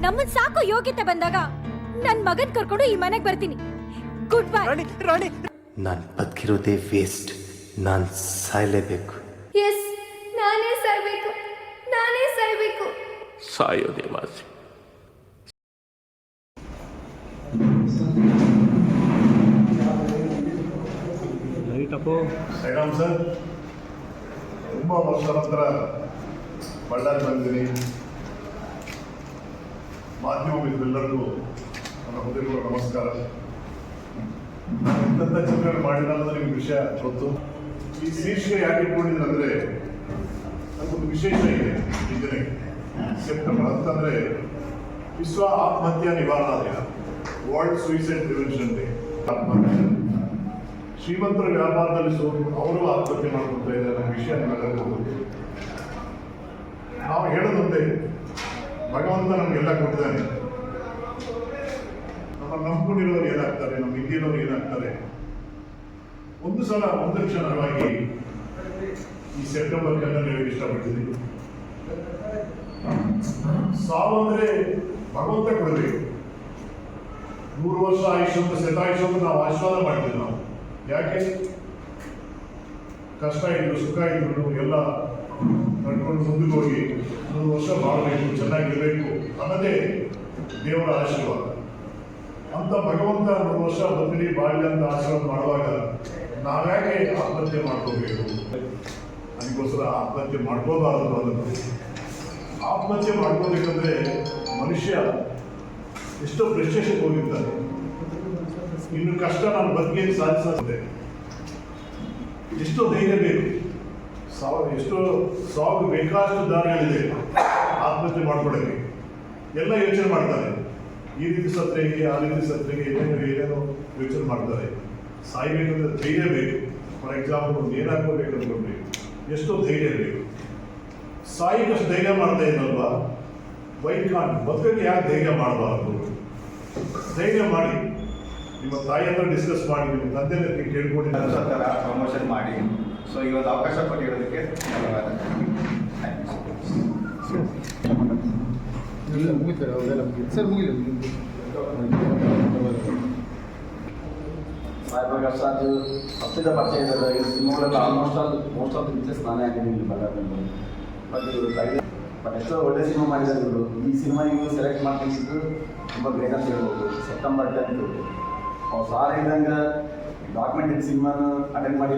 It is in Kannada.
ನಮ್ಮನ್ ಸಾಕು ಯೋಗ್ಯತೆ ಬಂದಾಗ ನನ್ ಮಗನ್ ಕರ್ಕೊಂಡು ಈ ಮನೆಗ್ ಬರ್ತೀನಿ. Good bye Rani Rani. ನಾನು ಬದುಕಿರೋದೇ ವೇಸ್ಟ್ ನಾನು ಸಾಯಲೇಬೇಕು. ಎಸ್ ನಾನೇ ಸಾಯ್ಬೇಕು. ನಾನೇ ಸಾಯ್ಬೇಕು. ಸಾಯೋದೇ ವಾಸಿ ಶ್ರೀರಾಮ್ ಸರ್ ತುಂಬಾ ವರ್ಷ ನಂತರ ಬಳ್ಳಾರಿ ಬಂದಿದ್ದೀನಿ. ಮಾಧ್ಯಮ ಮಿತ್ರರೆಲ್ಲರಿಗೂ ನನ್ನ ಹೃದಯಗಳ ನಮಸ್ಕಾರ. ನಾನು ಇಂಥದ್ದು ಚಿತ್ರಗಳು ಮಾಡಿಲ್ಲ ನಿಮ್ಗೆ ವಿಷಯ ಗೊತ್ತು. ಈ ಶೀರ್ಷಿಕೆ ಯಾಕೆ ಅಂದರೆ ಅದಕ್ಕೊಂದು ವಿಶೇಷ ಇದೆ ಈ ಸೆಪ್ಟೆಂಬರ್ ಅಂತಂದ್ರೆ ವಿಶ್ವ ಆತ್ಮಹತ್ಯಾ ನಿವಾರಣಾ ದಿನ. World suicide prevention day. ಆತ್ಮಹತ್ಯೆ. ಶ್ರೀಮಂತರ ವ್ಯಾಪಾರದಲ್ಲಿ ಸೋತು, ಅವರು ಆತ್ಮಹತ್ಯೆ ಮಾಡಿಕೊಳ್ತಾ ಇದ್ದಾರೆ. ವಿಷಯ ಗೊತ್ತು. ನಾವು ಹೇಳೋದೊಂದೇ ಭಗವಂತ ನಮಗೆಲ್ಲ ಕೊಟ್ಟಿದ್ದಾನೆ. ನಮ್ಮ ನಂಬ್ಕೊಂಡಿರೋರು ಏನಾಗ್ತಾರೆ, ನಮ್ಮ ಹಿಂದಿನವ್ರು ಏನಾಗ್ತಾರೆ? ಒಂದು ಸಲ, ಒಂದು ಕ್ಷಣವಾಗಿ ಈ ಸೆಪ್ಟೆಂಬರ್ ಕನ್ನ ನೀವು ಇಷ್ಟಪಡ್ತಿದ್ದೀವಿ ಸಾವು ಅಂದ್ರೆ ಭಗವಂತ ಕೊಡಬೇಕು. ನೂರು ವರ್ಷ ಆಯುಷ್ ಅಂತ, ಶತಾಯುಷ್ ಅಂತ ನಾವು ಆಶೀರ್ವಾದ ಮಾಡ್ತೀವಿ ನಾವು. ಯಾಕೆ? ಕಷ್ಟ ಇದ್ರು ಸುಖ ಇದ್ರು ಎಲ್ಲ ನಡ್ಕೊಂಡು ಮುಂದಕ್ಕೆ ಹೋಗಿ ಒಂದು ವರ್ಷ ಬಾಳಬೇಕು, ಚೆನ್ನಾಗಿರಬೇಕು ಅನ್ನೋದೇ ದೇವರ ಆಶೀರ್ವಾದ. ಅಂತ ಭಗವಂತ ಒಂದು ವರ್ಷ ಬದಲಿ ಬಾಳಿ ಅಂತ ಆಶೀರ್ವಾದ ಮಾಡುವಾಗ ನಾವ್ಯಾಕೆ ಆತ್ಮಹತ್ಯೆ ಮಾಡ್ಕೋಬೇಕು? ಅದಕ್ಕೋಸ್ಕರ ಆತ್ಮಹತ್ಯೆ ಮಾಡ್ಕೋಬಾರದು ಅನ್ನೋದು. ಆತ್ಮಹತ್ಯೆ ಮಾಡ್ಕೋಬೇಕಂದ್ರೆ ಮನುಷ್ಯ ಎಷ್ಟೋ ಪ್ರಶ್ನೆ ಹೋಗಿರ್ತಾನೆ. ಇನ್ನು ಕಷ್ಟ ನಾನು ಬದುಕಿ ಸಾಧಿಸದೆ ಎಷ್ಟೋ ಧೈರ್ಯ ಬೇಕು. ಸಾವು ಎಷ್ಟೋ ಸಾವು ಬೇಕಾದಷ್ಟು ದಾರಿಗಳಿದೆ ಆತ್ಮಹತ್ಯೆ ಮಾಡ್ಕೊಡಕ್ಕೆ ಎಲ್ಲ ಯೋಚನೆ ಮಾಡ್ತಾರೆ. ಈ ರೀತಿ ಸತ್ರೆ ಹೇಗೆ, ಆ ರೀತಿ ಸತ್ರೆ ಏನೇನು, ಏನೇನೋ ಯೋಚನೆ ಮಾಡ್ತಾರೆ. ಸಾಯ್ಬೇಕಂದ್ರೆ ಧೈರ್ಯ ಬೇಕು. ಫಾರ್ ಎಕ್ಸಾಂಪಲ್, ಒಂದು ಏನಾಗ್ಕೋಬೇಕು ಅಂದ್ಕೊಂಡ್ರಿ ಎಷ್ಟೋ ಧೈರ್ಯ ಬೇಕು. ಸಾಯಿಕಷ್ಟು ಧೈರ್ಯ ಮಾಡ್ತಾ ಇದ್ದಲ್ವಾ ವೈಕಾನ್ ಬದುಕಕ್ಕೆ ಯಾಕೆ ಧೈರ್ಯ ಮಾಡಬಾರ್ದು? ಧೈರ್ಯ ಮಾಡಿ. ನಿಮ್ಮ ತಾಯಿ ಹತ್ರ ಡಿಸ್ಕಸ್ ಮಾಡಿ ನಿಮ್ಮ ತಂದೆ ಹತ್ರ ಕೇಳ್ಕೊಂಡು. ಥರ ಪ್ರಮೋಷನ್ ಮಾಡಿ. ಸೊ ಈ ಒಂದು ಅವಕಾಶ ಕೊಟ್ಟಿರೋದಕ್ಕೆ ಧನ್ಯವಾದ. ಇಲ್ಲ ಮುಗಿತಾರೆ ಅವರೆಲ್ಲ ಮುಗಿತು. ಸರ್ ಮುಗಿಲ್ಲ ಸಾಯಿಬಾಗ ಅರ್ಷಾದ್ ಹತ್ತಿರ ಪರಿಚಯ ಇದ್ದಾರೆ ಈ ಸಿನಿಮಾಗಳೆಲ್ಲ almost all most of pictures ನಾನೇ ಆಗಿದ್ದೀನಿ ಬಳ್ಳಾರಿಯಲ್ಲಿ. ಬಟ್ ಇವರು ಕೈಗೆ ಬಟ್ ಎಷ್ಟೋ ಒಳ್ಳೆ ಸಿನಿಮಾ ಮಾಡಿದ್ದಾರೆ ಇವರು. ಈ ಸಿನಿಮಾ ಇವರು ಸೆಲೆಕ್ಟ್ ಮಾಡ್ಕೊಂಡಿದ್ದು ತುಂಬ ಗ್ರೇಟ್ ಅಂತ ಹೇಳ್ಬೋದು. ಸೆಪ್ಟೆಂಬರ್ ಟೆಂತ್ ಅವ್ರು ಸಾರ್ ಇದ್ದಂಗೆ ಡಾಕ್ಯುಮೆಂಟರಿ ಸಿನಿಮಾನ ಅಟೆಂಡ್ ಮಾಡಿ